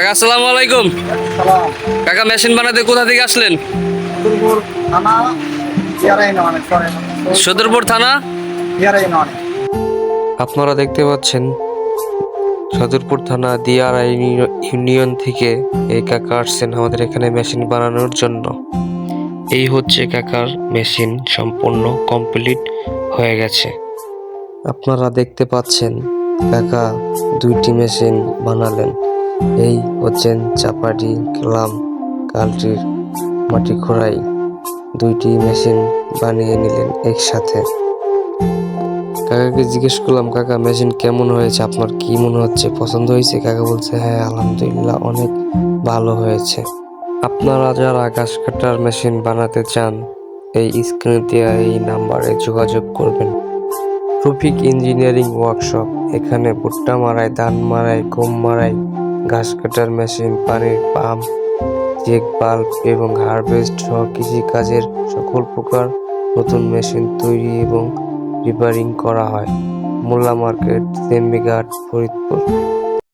কাকা, আসসালামু আলাইকুম। কাকা, মেশিন বানাতে কোথা থেকে আসলেন? সদরপুর থানা? আপনারা দেখতে পাচ্ছেন, সদরপুর থানা দিয়ারা ইউনিয়ন থেকে এই কাকা আসছেন আমাদের এখানে মেশিন বানানোর জন্য। এই হচ্ছে কাকার মেশিন, সম্পূর্ণ কমপ্লিট হয়ে গেছে। আপনারা দেখতে পাচ্ছেন, কাকা দুইটি মেশিন বানালেন। এই হচ্ছেন চাপাটি ক্লাম কালটির মাটি খোড়াই। দুইটি মেশিন বানিয়ে নিলেন একসাথে। কাকাকে জিজ্ঞেস করলাম, কাকা, মেশিন কেমন হয়েছে? আপনার কি মনে হচ্ছে? পছন্দ হয়েছে? কাকা বলছে হ্যাঁ আলহামদুলিল্লাহ, অনেক ভালো হয়েছে। আপনারা যারা ঘাস কাটার মেশিন বানাতে চান, এই স্ক্রিনে দেওয়া এই নাম্বারে যোগাযোগ করবেন। রফিক ইঞ্জিনিয়ারিং ওয়ার্কশপ, এখানে ভুট্টা মারাই, ধান মারাই, গম মারাই ঘাস কাটার মেশিন, পানির পাম্প, চেক বাল্ব এবং হারভেস্ট সহ কৃষিকাজের সকল প্রকার নতুন মেশিন তৈরি এবং রিপেয়ারিং করা হয়। মোল্লা মার্কেট সেম্বিঘাট ফরিদপুর।